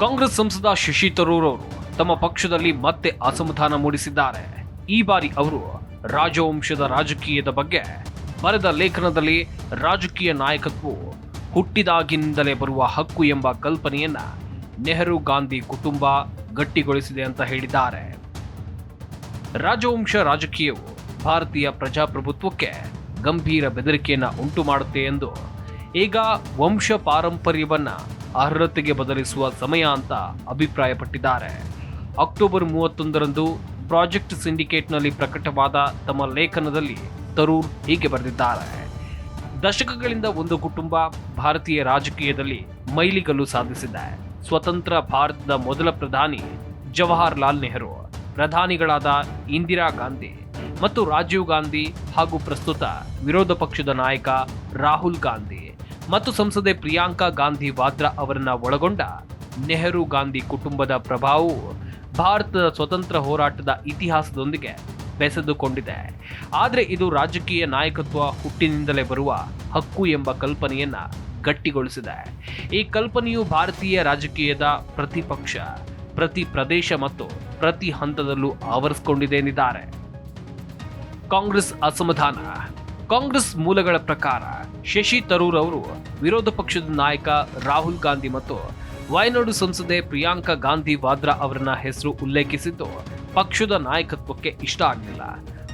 ಕಾಂಗ್ರೆಸ್ ಸಂಸದ ಶಶಿ ತರೂರ್ ಅವರು ತಮ್ಮ ಪಕ್ಷದಲ್ಲಿ ಮತ್ತೆ ಅಸಮಾಧಾನ ಮೂಡಿಸಿದ್ದಾರೆ. ಈ ಬಾರಿ ಅವರು ರಾಜವಂಶದ ರಾಜಕೀಯದ ಬಗ್ಗೆ ಬರೆದ ಲೇಖನದಲ್ಲಿ ರಾಜಕೀಯ ನಾಯಕತ್ವವು ಹುಟ್ಟಿದಾಗಿನಿಂದಲೇ ಬರುವ ಹಕ್ಕು ಎಂಬ ಕಲ್ಪನೆಯನ್ನ ನೆಹರು ಗಾಂಧಿ ಕುಟುಂಬ ಗಟ್ಟಿಗೊಳಿಸಿದೆ ಅಂತ ಹೇಳಿದ್ದಾರೆ. ರಾಜವಂಶ ರಾಜಕೀಯವು ಭಾರತೀಯ ಪ್ರಜಾಪ್ರಭುತ್ವಕ್ಕೆ ಗಂಭೀರ ಬೆದರಿಕೆಯನ್ನ ಉಂಟು ಮಾಡುತ್ತೆ ಎಂದು ಈಗ ವಂಶ ಪಾರಂಪರ್ಯವನ್ನ ಅರ್ಹತೆಗೆ ಬದಲಿಸುವ ಸಮಯ ಅಂತ ಅಭಿಪ್ರಾಯಪಟ್ಟಿದ್ದಾರೆ. ಅಕ್ಟೋಬರ್ ಮೂವತ್ತೊಂದರಂದು ಪ್ರಾಜೆಕ್ಟ್ ಸಿಂಡಿಕೇಟ್ನಲ್ಲಿ ಪ್ರಕಟವಾದ ತಮ್ಮ ಲೇಖನದಲ್ಲಿ ತರೂರ್ ಹೀಗೆ ಬರೆದಿದ್ದಾರೆ. ದಶಕಗಳಿಂದ ಒಂದು ಕುಟುಂಬ ಭಾರತೀಯ ರಾಜಕೀಯದಲ್ಲಿ ಮೈಲಿಗಲ್ಲು ಸಾಧಿಸಿದೆ. ಸ್ವತಂತ್ರ ಭಾರತದ ಮೊದಲ ಪ್ರಧಾನಿ ಜವಾಹರ್ಲಾಲ್ ನೆಹರು, ಪ್ರಧಾನಿಗಳಾದ ಇಂದಿರಾ ಗಾಂಧಿ ಮತ್ತು ರಾಜೀವ್ ಗಾಂಧಿ ಹಾಗೂ ಪ್ರಸ್ತುತ ವಿರೋಧ ಪಕ್ಷದ ನಾಯಕ ರಾಹುಲ್ ಗಾಂಧಿ. ಮತ್ತು ಸಂಸದೆ ಪ್ರಿಯಾಂಕಾ ಗಾಂಧಿ ವಾದ್ರಾ ಅವರನ್ನ ಒಳಗೊಂಡ ನೆಹರು ಗಾಂಧಿ ಕುಟುಂಬದ ಪ್ರಭಾವವು ಭಾರತದ ಸ್ವತಂತ್ರ ಹೋರಾಟದ ಇತಿಹಾಸದೊಂದಿಗೆ ಬೆಸೆದುಕೊಂಡಿದೆ. ಆದರೆ ಇದು ರಾಜಕೀಯ ನಾಯಕತ್ವ ಹುಟ್ಟಿನಿಂದಲೇ ಬರುವ ಹಕ್ಕು ಎಂಬ ಕಲ್ಪನೆಯನ್ನ ಗಟ್ಟಿಗೊಳಿಸಿದೆ. ಈ ಕಲ್ಪನೆಯು ಭಾರತೀಯ ರಾಜಕೀಯದ ಪ್ರತಿಪಕ್ಷ, ಪ್ರತಿ ಪ್ರದೇಶ ಮತ್ತು ಪ್ರತಿ ಹಂತದಲ್ಲೂ ಆವರಿಸಿಕೊಂಡಿದೆ ಎಂದಿದ್ದಾರೆ. ಕಾಂಗ್ರೆಸ್ ಅಸಮಾಧಾನ. ಕಾಂಗ್ರೆಸ್ ಮೂಲಗಳ ಪ್ರಕಾರ ಶಶಿ ತರೂರ್ ಅವರು ವಿರೋಧ ಪಕ್ಷದ ನಾಯಕ ರಾಹುಲ್ ಗಾಂಧಿ ಮತ್ತು ವಯನಾಡು ಸಂಸದೆ ಪ್ರಿಯಾಂಕಾ ಗಾಂಧಿ ವಾದ್ರಾ ಅವರನ್ನ ಹೆಸರು ಉಲ್ಲೇಖಿಸಿದ್ದು ಪಕ್ಷದ ನಾಯಕತ್ವಕ್ಕೆ ಇಷ್ಟ ಆಗಲಿಲ್ಲ.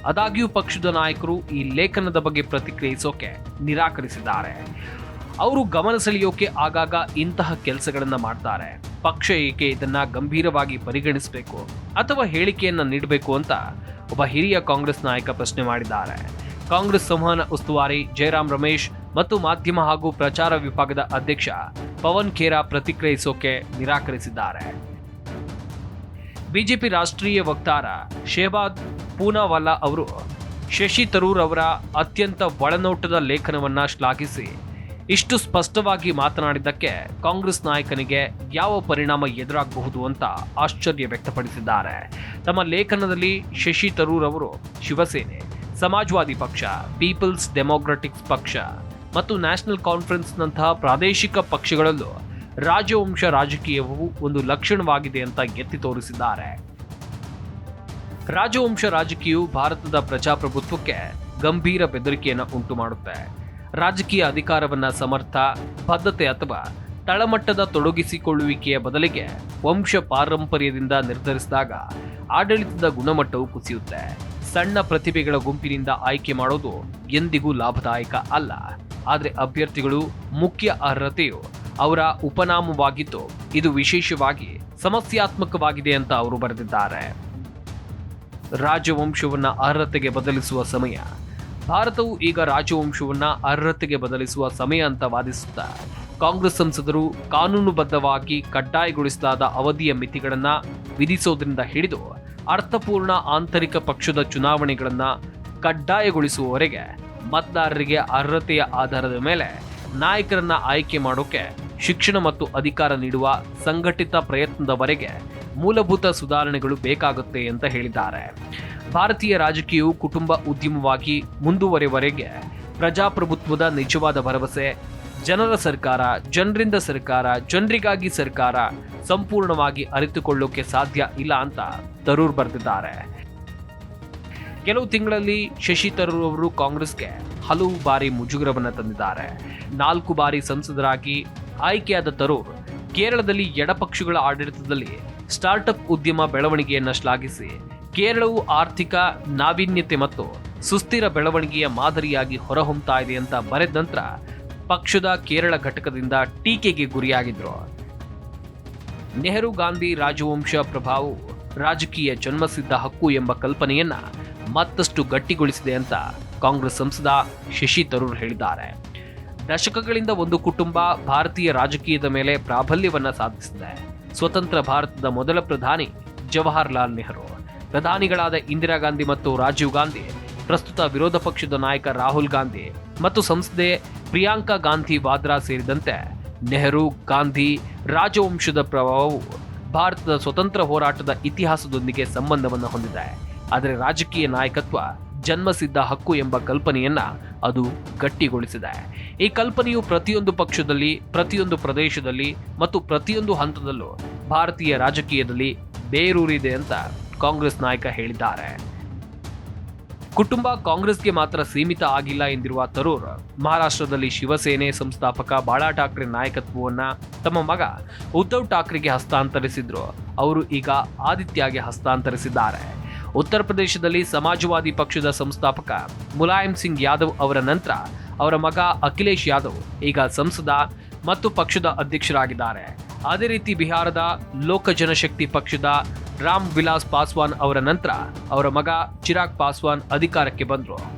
ಆದಾಗ್ಯೂ ಪಕ್ಷದ ನಾಯಕರು ಈ ಲೇಖನದ ಬಗ್ಗೆ ಪ್ರತಿಕ್ರಿಯಿಸೋಕೆ ನಿರಾಕರಿಸಿದ್ದಾರೆ. ಅವರು ಗಮನ ಸೆಳೆಯೋಕೆ ಆಗಾಗ ಇಂತಹ ಕೆಲಸಗಳನ್ನ ಮಾಡ್ತಾರೆ. ಪಕ್ಷ ಏಕೆ ಇದನ್ನ ಗಂಭೀರವಾಗಿ ಪರಿಗಣಿಸಬೇಕು ಅಥವಾ ಹೇಳಿಕೆಯನ್ನ ನೀಡಬೇಕು ಅಂತ ಒಬ್ಬ ಹಿರಿಯ ಕಾಂಗ್ರೆಸ್ ನಾಯಕ ಪ್ರಶ್ನೆ ಮಾಡಿದ್ದಾರೆ. ಕಾಂಗ್ರೆಸ್ ಸಂವಹನ ಉಸ್ತುವಾರಿ ಜಯರಾಮ್ ರಮೇಶ್ ಮತ್ತು ಮಾಧ್ಯಮ ಹಾಗೂ ಪ್ರಚಾರ ವಿಭಾಗದ ಅಧ್ಯಕ್ಷ ಪವನ್ ಖೇರಾ ಪ್ರತಿಕ್ರಿಯಿಸೋಕೆ ನಿರಾಕರಿಸಿದ್ದಾರೆ. ಬಿಜೆಪಿ ರಾಷ್ಟ್ರೀಯ ವಕ್ತಾರ ಶೇಬಾದ್ ಪೂನಾವಾಲಾ ಅವರು ಶಶಿ ತರೂರ್ ಅವರ ಅತ್ಯಂತ ಒಳನೋಟದ ಲೇಖನವನ್ನ ಶ್ಲಾಘಿಸಿ ಇಷ್ಟು ಸ್ಪಷ್ಟವಾಗಿ ಮಾತನಾಡಿದ್ದಕ್ಕೆ ಕಾಂಗ್ರೆಸ್ ನಾಯಕನಿಗೆ ಯಾವ ಪರಿಣಾಮ ಎದುರಾಗಬಹುದು ಅಂತ ಆಶ್ಚರ್ಯ ವ್ಯಕ್ತಪಡಿಸಿದ್ದಾರೆ. ತಮ್ಮ ಲೇಖನದಲ್ಲಿ ಶಶಿ ತರೂರ್ ಅವರು ಶಿವಸೇನೆ ಸಮಾಜವಾದಿ ಪಕ್ಷ ಪೀಪಲ್ಸ್ ಡೆಮೋಕ್ರೆಟಿಕ್ಸ್ ಪಕ್ಷ ಮತ್ತು ನ್ಯಾಷನಲ್ ಕಾನ್ಫರೆನ್ಸ್ನಂತಹ ಪ್ರಾದೇಶಿಕ ಪಕ್ಷಗಳಲ್ಲೂ ರಾಜವಂಶ ರಾಜಕೀಯವು ಒಂದು ಲಕ್ಷಣವಾಗಿದೆ ಅಂತ ಎತ್ತಿ ತೋರಿಸಿದ್ದಾರೆ. ರಾಜವಂಶ ರಾಜಕೀಯವು ಭಾರತದ ಪ್ರಜಾಪ್ರಭುತ್ವಕ್ಕೆ ಗಂಭೀರ ಬೆದರಿಕೆಯನ್ನು ಉಂಟು ಮಾಡುತ್ತೆ ರಾಜಕೀಯ ಅಧಿಕಾರವನ್ನು ಸಮರ್ಥ, ಬದ್ಧತೆ ಅಥವಾ ತಳಮಟ್ಟದ ತೊಡಗಿಸಿಕೊಳ್ಳುವಿಕೆಯ ಬದಲಿಗೆ ವಂಶ ಪಾರಂಪರ್ಯದಿಂದ ನಿರ್ಧರಿಸಿದಾಗ ಆಡಳಿತದ ಗುಣಮಟ್ಟವು ಕುಸಿಯುತ್ತೆ. ಸಣ್ಣ ಪ್ರತಿಭೆಗಳ ಗುಂಪಿನಿಂದ ಆಯ್ಕೆ ಮಾಡೋದು ಎಂದಿಗೂ ಲಾಭದಾಯಕ ಅಲ್ಲ. ಆದರೆ ಅಭ್ಯರ್ಥಿಗಳು ಮುಖ್ಯ ಅರ್ಹತೆಯು ಅವರ ಉಪನಾಮವಾಗಿದ್ದು ಇದು ವಿಶೇಷವಾಗಿ ಸಮಸ್ಯಾತ್ಮಕವಾಗಿದೆ ಅಂತ ಅವರು ಬರೆದಿದ್ದಾರೆ. ರಾಜವಂಶವನ್ನ ಅರ್ಹತೆಗೆ ಬದಲಿಸುವ ಸಮಯ. ಭಾರತವು ಈಗ ರಾಜವಂಶವನ್ನ ಅರ್ಹತೆಗೆ ಬದಲಿಸುವ ಸಮಯ ಅಂತ ವಾದಿಸುತ್ತಾ. ಕಾಂಗ್ರೆಸ್ ಸಂಸದರು ಕಾನೂನುಬದ್ಧವಾಗಿ ಕಡ್ಡಾಯಗೊಳಿಸಲಾದ ಅವಧಿಯ ಮಿತಿಗಳನ್ನ ವಿಧಿಸೋದ್ರಿಂದ ಹಿಡಿದು ಅರ್ಥಪೂರ್ಣ ಆಂತರಿಕ ಪಕ್ಷದ ಚುನಾವಣೆಗಳನ್ನು ಕಡ್ಡಾಯಗೊಳಿಸುವವರೆಗೆ ಮತದಾರರಿಗೆ ಅರ್ಹತೆಯ ಆಧಾರದ ಮೇಲೆ ನಾಯಕರನ್ನ ಆಯ್ಕೆ ಮಾಡೋಕೆ ಶಿಕ್ಷಣ ಮತ್ತು ಅಧಿಕಾರ ನೀಡುವ ಸಂಘಟಿತ ಪ್ರಯತ್ನದವರೆಗೆ ಮೂಲಭೂತ ಸುಧಾರಣೆಗಳು ಬೇಕಾಗುತ್ತೆ ಅಂತ ಹೇಳಿದ್ದಾರೆ. ಭಾರತೀಯ ರಾಜಕೀಯವು ಕುಟುಂಬ ಉದ್ಯಮವಾಗಿ ಮುಂದುವರೆವರೆಗೆ ಪ್ರಜಾಪ್ರಭುತ್ವದ ನಿಜವಾದ ಭರವಸೆ ಜನರ ಸರ್ಕಾರ, ಜನರಿಂದ ಸರ್ಕಾರ, ಜನರಿಗಾಗಿ ಸರ್ಕಾರ ಸಂಪೂರ್ಣವಾಗಿ ಅರಿತುಕೊಳ್ಳೋಕೆ ಸಾಧ್ಯ ಇಲ್ಲ ಅಂತ ತರೂರ್ ಬರೆದಿದ್ದಾರೆ. ಕೆಲವು ತಿಂಗಳಲ್ಲಿ ಶಶಿ ತರೂರ್ ಅವರು ಕಾಂಗ್ರೆಸ್ಗೆ ಹಲವು ಬಾರಿ ಮುಜುಗರವನ್ನು ತಂದಿದ್ದಾರೆ. ನಾಲ್ಕು ಬಾರಿ ಸಂಸದರಾಗಿ ಆಯ್ಕೆಯಾದ ತರೂರ್ ಕೇರಳದಲ್ಲಿ ಎಡಪಕ್ಷಗಳ ಆಡಳಿತದಲ್ಲಿ ಸ್ಟಾರ್ಟ್ಅಪ್ ಉದ್ಯಮ ಬೆಳವಣಿಗೆಯನ್ನ ಶ್ಲಾಘಿಸಿ, ಕೇರಳವು ಆರ್ಥಿಕ ನಾವೀನ್ಯತೆ ಮತ್ತು ಸುಸ್ಥಿರ ಬೆಳವಣಿಗೆಯ ಮಾದರಿಯಾಗಿ ಹೊರಹೊಮ್ತಾ ಇದೆ ಅಂತ ಬರೆದ ನಂತರ ಪಕ್ಷದ ಕೇರಳ ಘಟಕದಿಂದ ಟೀಕೆಗೆ ಗುರಿಯಾಗಿದ್ರು ನೆಹರು, ಗಾಂಧಿ, ರಾಜವಂಶ ಪ್ರಭಾವವು ರಾಜಕೀಯ ಜನ್ಮಸಿದ್ಧ ಹಕ್ಕು ಎಂಬ ಕಲ್ಪನೆಯನ್ನ ಮತ್ತಷ್ಟು ಗಟ್ಟಿಗೊಳಿಸಿದೆ ಅಂತ ಕಾಂಗ್ರೆಸ್ ಸಂಸದ ಶಶಿ ತರೂರ್ ಹೇಳಿದ್ದಾರೆ. ದಶಕಗಳಿಂದ ಒಂದು ಕುಟುಂಬ ಭಾರತೀಯ ರಾಜಕೀಯದ ಮೇಲೆ ಪ್ರಾಬಲ್ಯವನ್ನ ಸಾಧಿಸಿದೆ. ಸ್ವತಂತ್ರ ಭಾರತದ ಮೊದಲ ಪ್ರಧಾನಿ ಜವಾಹರ್ಲಾಲ್ ನೆಹರು. ಪ್ರಧಾನಿಗಳಾದ ಇಂದಿರಾ ಗಾಂಧಿ ಮತ್ತು ರಾಜೀವ್ ಗಾಂಧಿ ಪ್ರಸ್ತುತ ವಿರೋಧ ಪಕ್ಷದ ನಾಯಕ ರಾಹುಲ್ ಗಾಂಧಿ ಮತ್ತು ಸಂಸದೆ ಪ್ರಿಯಾಂಕಾ ಗಾಂಧಿ ವಾದ್ರಾ ಸೇರಿದಂತೆ ನೆಹರು, ಗಾಂಧಿ ರಾಜವಂಶದ ಪ್ರಭಾವವು ಭಾರತದ ಸ್ವತಂತ್ರ ಹೋರಾಟದ ಇತಿಹಾಸದೊಂದಿಗೆ ಸಂಬಂಧವನ್ನು ಹೊಂದಿದೆ. ಆದರೆ ರಾಜಕೀಯ ನಾಯಕತ್ವ ಜನ್ಮಸಿದ್ಧ ಹಕ್ಕು ಎಂಬ ಕಲ್ಪನೆಯನ್ನ ಅದು ಗಟ್ಟಿಗೊಳಿಸಿದೆ. ಈ ಕಲ್ಪನೆಯು ಪ್ರತಿಯೊಂದು ಪಕ್ಷದಲ್ಲಿ, ಪ್ರತಿಯೊಂದು ಪ್ರದೇಶದಲ್ಲಿ ಮತ್ತು ಪ್ರತಿಯೊಂದು ಹಂತದಲ್ಲೂ ಭಾರತೀಯ ರಾಜಕೀಯದಲ್ಲಿ ಬೇರೂರಿದೆ ಅಂತ ಕಾಂಗ್ರೆಸ್ ನಾಯಕ ಹೇಳಿದ್ದಾರೆ. ಕುಟುಂಬ ಕಾಂಗ್ರೆಸ್ಗೆ ಮಾತ್ರ ಸೀಮಿತ ಆಗಿಲ್ಲ ಎಂದಿರುವ ತರೂರ್, ಮಹಾರಾಷ್ಟ್ರದಲ್ಲಿ ಶಿವಸೇನೆ ಸಂಸ್ಥಾಪಕ ಬಾಳಾ ಠಾಕ್ರೆ ನಾಯಕತ್ವವನ್ನ ತಮ್ಮ ಮಗ ಉದ್ಧವ್ ಠಾಕ್ರೆಗೆ ಹಸ್ತಾಂತರಿಸಿದ್ರು. ಅವರು ಈಗ ಆದಿತ್ಯಗೆ ಹಸ್ತಾಂತರಿಸಿದ್ದಾರೆ. ಉತ್ತರ ಪ್ರದೇಶದಲ್ಲಿ ಸಮಾಜವಾದಿ ಪಕ್ಷದ ಸಂಸ್ಥಾಪಕ ಮುಲಾಯಂ ಸಿಂಗ್ ಯಾದವ್ ಅವರ ನಂತರ ಅವರ ಮಗ ಅಖಿಲೇಶ್ ಯಾದವ್ ಈಗ ಸಂಸದ ಮತ್ತು ಪಕ್ಷದ ಅಧ್ಯಕ್ಷರಾಗಿದ್ದಾರೆ. ಅದೇ ರೀತಿ ಬಿಹಾರದ ಲೋಕ ಜನಶಕ್ತಿ ಪಕ್ಷದ ರಾಮ್ ವಿಲಾಸ್ ಪಾಸ್ವಾನ್ ಅವರ ನಂತರ ಅವರ ಮಗ ಚಿರಾಗ್ ಪಾಸ್ವಾನ್ ಅಧಿಕಾರಕ್ಕೆ ಬಂದರು.